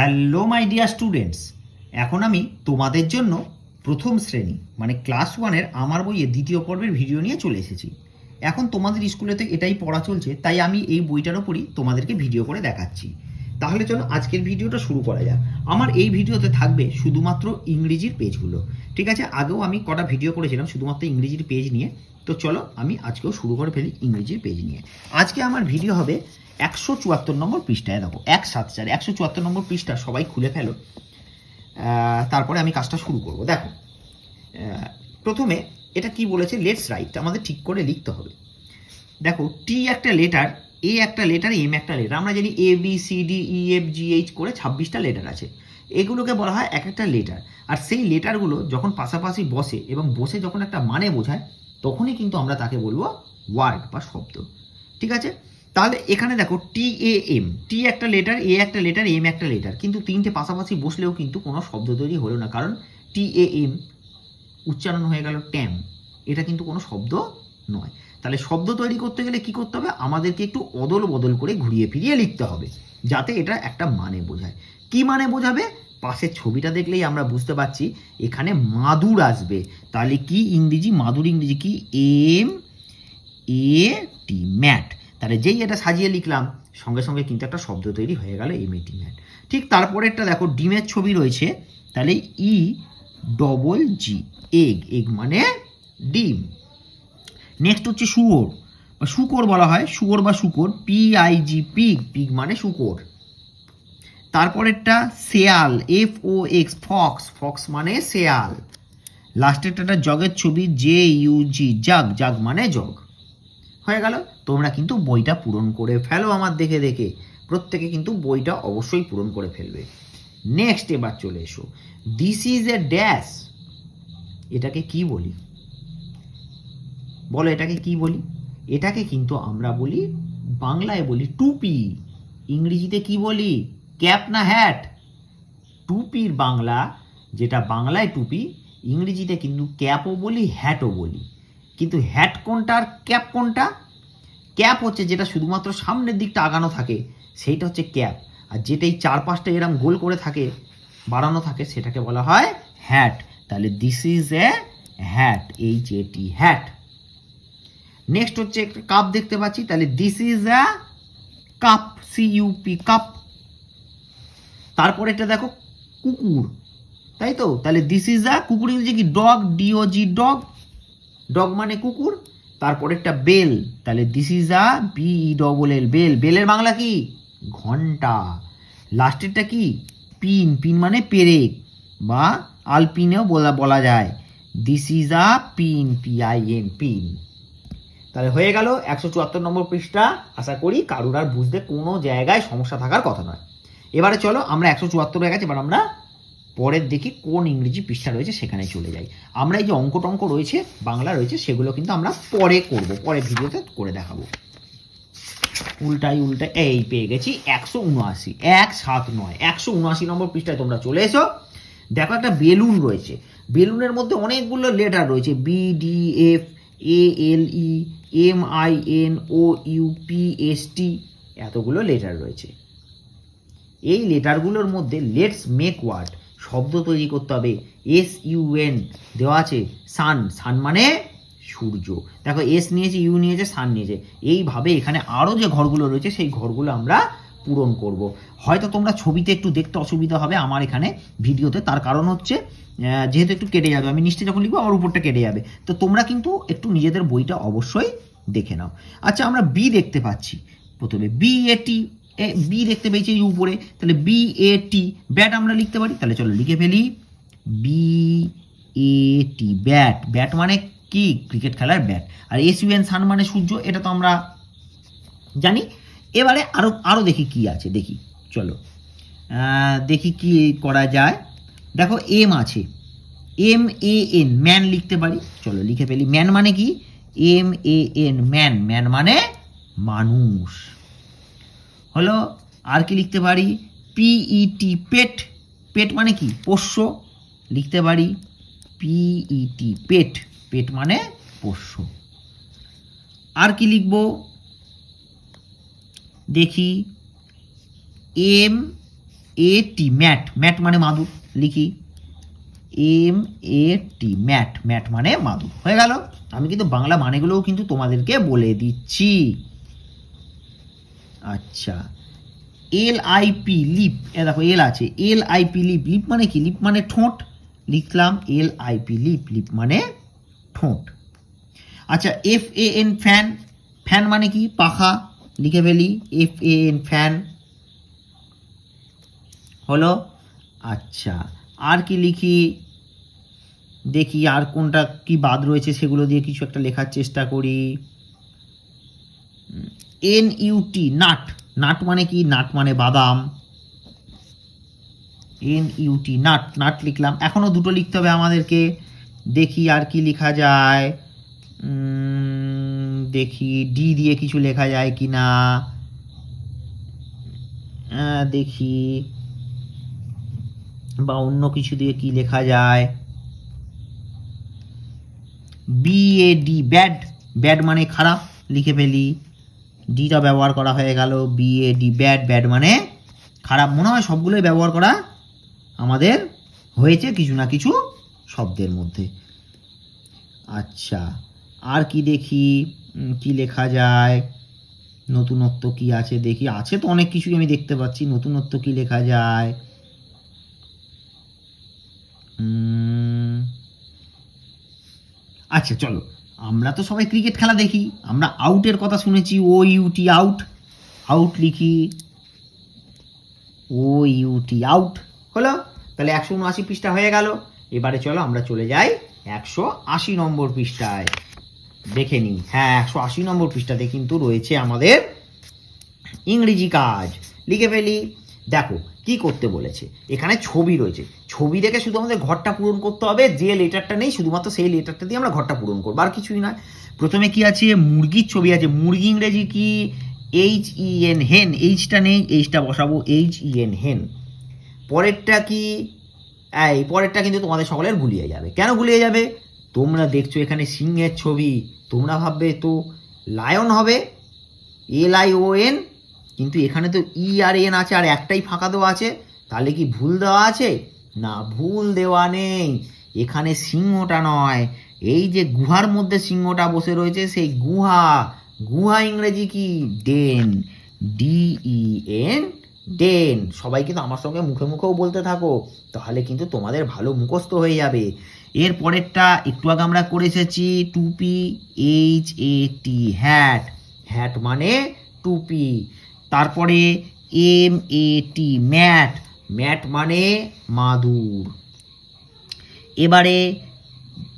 Hello my dear students এখন আমি তোমাদের জন্য প্রথম শ্রেণি মানে ক্লাস ওয়ানের আমার বইয়ে দ্বিতীয় পর্বের ভিডিও নিয়ে চলে এসেছি। এখন তোমাদের স্কুলেতে এটাই পড়া চলছে, তাই আমি এই বইটার ওপরই তোমাদেরকে ভিডিও করে দেখাচ্ছি। তাহলে চলো আজকের ভিডিওটা শুরু করা যাক। আমার এই ভিডিওতে থাকবে শুধুমাত্র ইংরেজির পেজগুলো ঠিক আছে? আগেও আমি কটা ভিডিও করেছিলাম শুধুমাত্র ইংরেজির পেজ নিয়ে। তো চলো আমি আজকেও শুরু করে ফেলি ইংরেজির পেজ নিয়ে। আজকে আমার ভিডিও হবে একশো চুয়াত্তর নম্বর পৃষ্ঠায় দেখো, এক সাত চার, একশো চুয়াত্তর নম্বর পৃষ্ঠা সবাই খুলে ফেলো। তারপরে আমি কাজটা শুরু করব। দেখো প্রথমে এটা কি বলেছে? লেটস রাইট আমাদের ঠিক করে লিখতে হবে। দেখো টি একটা লেটার এ একটা লেটার এম একটা লেটার আমরা জানি A B C D E F G H করে ছাব্বিশটা লেটার আছে। এগুলোকে বলা হয় এক একটা লেটার আর সেই লেটারগুলো যখন পাশাপাশি বসে এবং বসে যখন একটা মানে বোঝায়, তখনই কিন্তু আমরা তাকে বলব ওয়ার্ড বা শব্দ। ঠিক আছে? তাহলে এখানে দেখো টি এ এম টি একটা লেটার এ একটা লেটার এম একটা লেটার কিন্তু তিনটে পাশাপাশি বসলেও কিন্তু কোনো শব্দ তৈরি হলো না, কারণ টি এ এম উচ্চারণ হয়ে গেল ট্যাম এটা কিন্তু কোনো শব্দ নয়। তাহলে শব্দ তৈরি করতে গেলে কি করতে হবে? আমাদেরকে একটু অদল বদল করে ঘুরিয়ে ফিরিয়ে লিখতে হবে, যাতে এটা একটা মানে বোঝায়। কি মানে বোঝাবে? পাশের ছবিটা দেখলেই আমরা বুঝতে পারছি, এখানে মাদুর আসবে। তাহলে কি ইংরেজি? মাদুর ইংরেজি কি? এম এ টি ম্যাট তাহলে যেই এটা সাজিয়ে লিখলাম, সঙ্গে সঙ্গে কিন্তু একটা শব্দ তৈরি হয়ে গেল এম এ টি ম্যাট ঠিক তারপরেরটা দেখো, ডিমের ছবি রয়েছে, তাহলে E double G egg egg মানে ডিম। নেক্সট হচ্ছে শুয়োর, বা শুকর বলা হয়, শুয়োর বা শুকর P I G pig pig মানে শুকর। তারপরেরটা শেয়াল F O X fox fox মানে শেয়াল। লাস্টেরটা জগের ছবি জে ইউ জি জাগ জাগ মানে জগ। হয়ে গেল। তোমরা কিন্তু বইটা পূরণ করে ফেলো আমার দেখে দেখে। প্রত্যেকে কিন্তু বইটা অবশ্যই পূরণ করে ফেলবে। নেক্সট এবার চলে এসো। দিস ইজ এ ড্যাশ এটাকে কি বলি? বলো এটাকে কি বলি? এটাকে কিন্তু আমরা বলি, বাংলায় বলি টুপি। ইংরেজিতে কি বলি? ক্যাপ না হ্যাট। টুপির বাংলা, যেটা বাংলায় টুপি, ইংরেজিতে কিন্তু ক্যাপও বলি, হ্যাটও বলি। কিন্তু হ্যাট কোনটা আর ক্যাপ কোনটা? ক্যাপ হচ্ছে যেটা শুধুমাত্র সামনের দিকটা আগানো থাকে, সেইটা হচ্ছে ক্যাপ আর যেটাই চার পাঁচটা এরম গোল করে থাকে, বাড়ানো থাকে, সেটাকে বলা হয় হ্যাট তাহলে this is a hat H A T hat next হচ্ছে একটা কাপ দেখতে পাচ্ছি, তাহলে this is a cup C U P cup তারপরে এটা দেখো, কুকুর। তাই তো? তাহলে দিস ইজ আ কুকুর ইংরেজি কি? Dog D O G dog dog মানে কুকুর। তারপরে একটা বেল, তাহলে this is a B double L bell. বেলের বাংলা কি? ঘণ্টা। লাস্টেরটা কি? পিন। পিন মানে পেরেক বা আলপিনেও বলা বলা যায়। This is a pin P I N pin তাহলে হয়ে গেল একশো চুয়াত্তর নম্বর পৃষ্ঠা। আশা করি কারুর আর বুঝতে কোনো জায়গায় সমস্যা থাকার কথা নয়। এবারে চলো আমরা একশো চুয়াত্তর হয়ে গেছে, এবার আমরা পরের দেখি কোন ইংরেজি পৃষ্ঠা রয়েছে সেখানে চলে যাই। আমরা এই যে অঙ্ক টঙ্ক রয়েছে, বাংলা রয়েছে, সেগুলো কিন্তু আমরা পরে করব পরে ভিডিওতে করে দেখাবো। উল্টাই উল্টাই এই পেয়ে গেছি একশো উনআশি এক সাত নয়, একশো উনআশি নম্বর পৃষ্ঠায় তোমরা চলে এসো। দেখো একটা বেলুন রয়েছে, বেলুনের মধ্যে অনেকগুলো লেটার রয়েছে B D F A L E M I N O U P S T এতগুলো লেটার রয়েছে। এই লেটারগুলোর মধ্যে লেটস মেক ওয়ার্ড শব্দ তৈরি করতে হবে। এস ইউ এন দেওয়া আছে সান সান মানে সূর্য। দেখো এস নিয়েছে ইউ নিয়েছে সান নিয়েছে। এইভাবে এখানে আরও যে ঘরগুলো রয়েছে, সেই ঘরগুলো আমরা পূরণ করব। হয়তো তোমরা ছবিতে একটু দেখতে অসুবিধা হবে আমার এখানে ভিডিওতে। তার কারণ হচ্ছে যেহেতু একটু কেটে যাবে, আমি নিচে যখন লিখব, আমার উপরটা কেটে যাবে। তো তোমরা কিন্তু একটু নিজেদের বইটা অবশ্যই দেখে নাও। আচ্ছা আমরা বি দেখতে পাচ্ছি। প্রথমে বি এটি বি দেখতে পেয়েছি উপরে। তাহলে বি এ টি ব্যাট আমরা লিখতে পারি। তাহলে চলো লিখে ফেলি। B A T bat bat মানে কি? ক্রিকেট খেলার ব্যাট আর এস ইউএন সান মানে সূর্য, এটা তো আমরা জানি। এবারে আরও আরও দেখি কি আছে। দেখি, চলো। দেখি কি করা যায়। দেখো এম আছে। এম এ এন ম্যান লিখতে পারি। চলো লিখে ফেলি। ম্যান মানে কি? M A N man man মানে মানুষ। হলো আর কি লিখতে পারি? পিইটি পেট। পেট মানে কি? পোষ্য। লিখতে পারি পিইটি পেট। পেট মানে পোষ্য। আর কি লিখব? দেখি। M A T mat. Mat মানে মাদুর। লিখি। M A T mat. Mat মানে মাদুর। হয়ে গেল। আমি কিন্তু বাংলা মানেগুলোও কিন্তু তোমাদেরকে বলে দিচ্ছি। আচ্ছা। এল আই পি লিপ এ দেখো এল আছে। L I P lip lip মানে কি? লিপ মানে ঠোঁট। লিখলাম L I P lip lip মানে ঠোঁট। আচ্ছা F A N fan fan মানে কি? পাখা। লিখে ফেলি। এফ এ এন ফ্যান হলো? আচ্ছা। আর কি লিখি? দেখি আর কোনটা কি বাদ রয়েছে সেগুলো দিয়ে কিছু একটা লেখার চেষ্টা করি। এন ইউটি নাট নাট মানে কি? নাট মানে বাদাম। এন ইউটি নাট নাট লিখলাম। এখনও দুটো লিখতে হবে আমাদেরকে। দেখি আর কি লেখা যায়। দেখি ডি দিয়ে কিছু লেখা যায় কি না। দেখি বা অন্য কিছু দিয়ে কি লেখা যায়। B A D bad bad মানে খারাপ, লিখে ফেলি। ডিটা ব্যবহার করা হয়ে গেল B A D bad bad মানে খারাপ। মনে হয় সবগুলোই ব্যবহার করা আমাদের হয়েছে কিছু না কিছু শব্দের মধ্যে। আচ্ছা আর কি দেখি? কি লেখা যায়? নতুনত্ব কি আছে দেখি? আছে তো অনেক কিছুই আমি দেখতে পাচ্ছি। নতুনত্ব কি লেখা যায়? আচ্ছা চলো। আমরা তো সবাই ক্রিকেট খেলা দেখি। আমরা আউটের কথা শুনেছি, ও ইউটি আউট আউট লিখি। ও ইউটি আউট হলো? তাহলে একশো উনআশি পৃষ্ঠা হয়ে গেল। এবারে চলো আমরা চলে যাই একশো আশি নম্বর পৃষ্ঠায়। দেখে নিই। হ্যাঁ একশো আশি নম্বর পৃষ্ঠাতে কিন্তু রয়েছে আমাদের ইংরেজি কাজ। লিখে ফেলি। দেখো কি করতে বলেছে? এখানে ছবি রয়েছে। ছবি দেখে শুধু আমাদের ঘরটা পূরণ করতে হবে, যে লেটারটা নেই, শুধুমাত্র সেই লেটারটা দিয়ে আমরা ঘরটা পূরণ করব, আর কিছুই নয়। প্রথমে কি আছে? মুরগির ছবি আছে। মুরগি ইংরেজি কি? এইচ ই এন হেন এইচটা নেই এইচটা বসাবো এইচ ই এন হেন পরেরটা কি? এই, পরেরটা কিন্তু তোমাদের সকলের গুলিয়ে যাবে। কেন গুলিয়ে যাবে? তোমরা দেখছ এখানে সিংহের ছবি। তোমরা ভাববে তো লায়ন হবে? এল আই ও এন কিন্তু এখানে তো ই আর এন আছে আর একটাই ফাঁকা দেওয়া আছে। তাহলে কি ভুল দেওয়া আছে? না, ভুল দেওয়া নেই। এখানে সিংহটা নয়। এই যে গুহার মধ্যে সিংহটা বসে রয়েছে, সেই গুহা। গুহা ইংরেজি কি? Den. D E N den. সবাই কিন্তু আমার সঙ্গে মুখে মুখেও বলতে থাকো। তাহলে কিন্তু তোমাদের ভালো মুখস্থ হয়ে যাবে। এর পরেরটা একটু আগে আমরা করে এসেছি টুপি H A T, hat. Hat মানে টুপি তারপরে M A T mat. Mat মানে মাদুর। এবারে,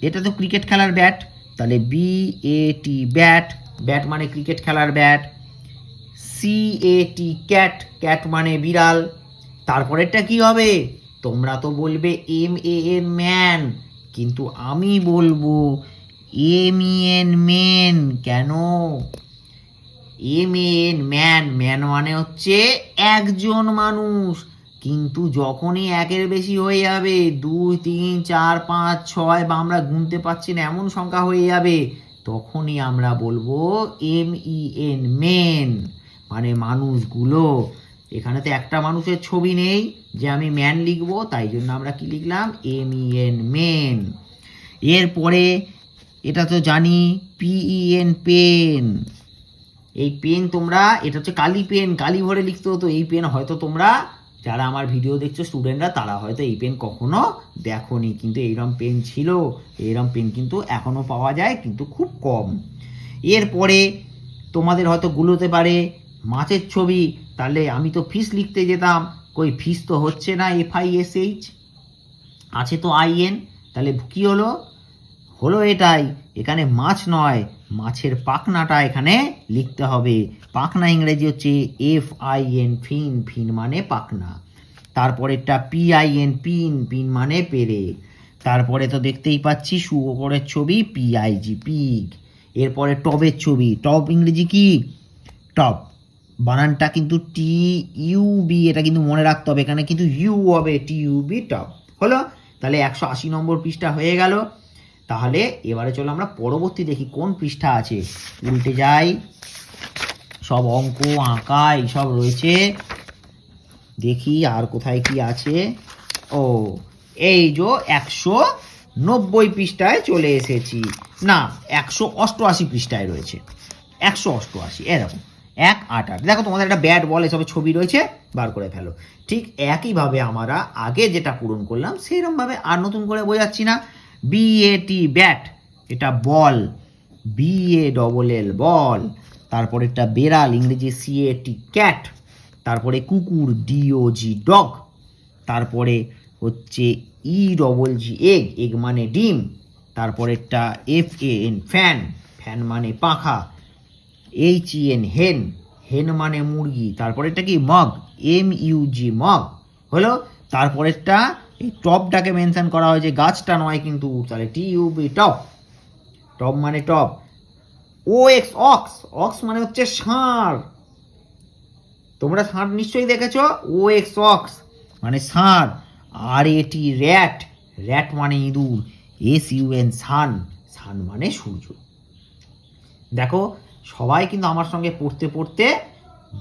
এটা তো ক্রিকেট খেলার ব্যাট। তাহলে B A T bat. Bat মানে ক্রিকেট খেলার bat. C A T cat. Cat মানে বিড়াল। তারপরেরটা কি হবে? তোমরা তো বলবে এম এ এন ম্যান। কিন্তু আমি বলব এম ই এন মেন কেন? এম এন ম্যান ম্যান মানে হচ্ছে একজন মানুষ। কিন্তু যখনই একের বেশি হয়ে যাবে, দুই, তিন, চার, পাঁচ, ছয় বা আমরা গুনতে পারছি না, এমন সংখ্যা হয়ে যাবে, তখনই আমরা বলব এম ই এন মেন মানে মানুষগুলো। এখানে তো একটা মানুষের ছবি নেই যে আমি ম্যান লিখব, তাই জন্য আমরা কি লিখলাম? এম ই এন মেন এরপরে, এটা তো জানি পিই এন, পেন। এই পেন তোমরা, এটা হচ্ছে কালি পেন কালি ভরে লিখতে হতো, এই পেন হয়তো তোমরা, যারা আমার ভিডিও দেখছ স্টুডেন্টরা তারা হয়তো এই পেন কখনো দেখোনি, কিন্তু এইরকম পেন ছিল এইরকম পেন কিন্তু এখনও পাওয়া যায়, কিন্তু খুব কম। এরপরে তোমাদের হয়তো গুলোতে পারে মাছের ছবি, তাহলে আমি তো ফিস লিখতে যেতাম, কই ফিস তো হচ্ছে না এফ আই এস এইচ আছে তো আই এন তাহলে কি হলো? হলো এটাই। এখানে মাছ নয়, মাছের পাখনাটা এখানে লিখতে হবে। পাখনা ইংরেজি হচ্ছে F I N fin fin মানে পাখনা। তারপরেরটা P I N pin pin মানে পেরে। তারপরে তো দেখতেই পাচ্ছি শুয়োরের ছবি পি আই জি পিগ। এরপরে টবের ছবি। টব ইংরেজি কি? টপ বানানটা কিন্তু টি ইউ বি, এটা কিন্তু মনে রাখতে হবে। এখানে কিন্তু ইউ হবে টি ইউ বি টপ হলো? তাহলে একশো আশি নম্বর পৃষ্ঠা হয়ে গেল। তাহলে এবারে চলো আমরা পরবর্তী দেখি কোন পৃষ্ঠা আছে। উল্টে যাই। সব অঙ্ক, আঁকা, এইসব রয়েছে। দেখি আর কোথায় কি আছে। ও, এই যে একশো নব্বই পৃষ্ঠায় চলে এসেছি। না, একশো অষ্টআশি পৃষ্ঠায় রয়েছে। একশো অষ্টআশি এরকম এক আট আট। দেখো তোমাদের একটা ব্যাট বল এসব ছবি রয়েছে, বার করে ফেলো। ঠিক একইভাবে আমরা আগে যেটা পূরণ করলাম সেরকমভাবে আর নতুন করে বোঝাচ্ছি না। বিএটি ব্যাট এটা বল বি এ ডবল এল বল তারপরে একটা বেড়াল, ইংরেজি সি এ ক্যাট তারপরে কুকুর ডিওজি ডগ তারপরে হচ্ছে E double G egg egg মানে ডিম। তারপরেরটা F A N fan fan মানে পাখা। এইচ ই এন হেন হেন মানে মুরগি। তারপরেরটা কি? Mug M U G mug হলো? তারপরেরটা এই টপটাকে মেনশন করা হয়েছে গাছটা নয় কিন্তু তাহলে T U B top top মানে top O X ox ox মানে হচ্ছে ষাঁড়। তোমরা ষাঁড় নিশ্চয়ই দেখেছ? ও এক্স অক্স মানে ষাঁড়। আর এটি র্যাট র্যাট মানে ইঁদুর। S U N sun sun মানে সূর্য। দেখো, সবাই কিন্তু আমার সঙ্গে পড়তে পড়তে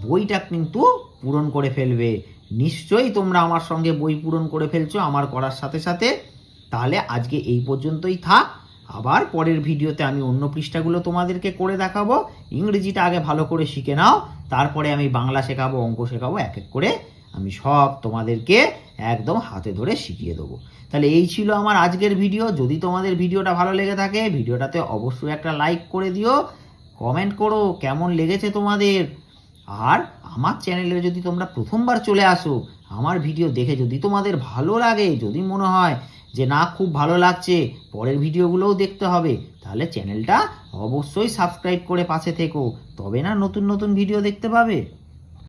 বইটা কিন্তু পূরণ করে ফেলবে। নিশ্চয়ই তোমরা আমার সঙ্গে বই পূরণ করে ফেলছো, আমার করার সাথে সাথে। তাহলে আজকে এই পর্যন্তই থাক। আবার পরের ভিডিওতে আমি অন্য পৃষ্ঠাগুলো তোমাদেরকে করে দেখাবো। ইংরেজিটা আগে ভালো করে শিখে নাও, তারপরে আমি বাংলা শেখাবো, অঙ্ক শেখাবো, এক এক করে আমি সব তোমাদেরকে একদম হাতে ধরে শিখিয়ে দেবো। তাহলে এই ছিল আমার আজকের ভিডিও। যদি তোমাদের ভিডিওটা ভালো লেগে থাকে, ভিডিওটাতে অবশ্যই একটা লাইক করে দিও। কমেন্ট করো, কেমন লেগেছে তোমাদের? আর আমার চ্যানেলে যদি তোমরা প্রথমবার চলে আসো, আমার ভিডিও দেখে যদি তোমাদের ভালো লাগে, যদি মনে হয় যে না, খুব ভালো লাগছে, পরের ভিডিওগুলোও দেখতে হবে, তাহলে চ্যানেলটা অবশ্যই সাবস্ক্রাইব করে পাশে থেকো। তবে না, নতুন নতুন ভিডিও দেখতে পাবে?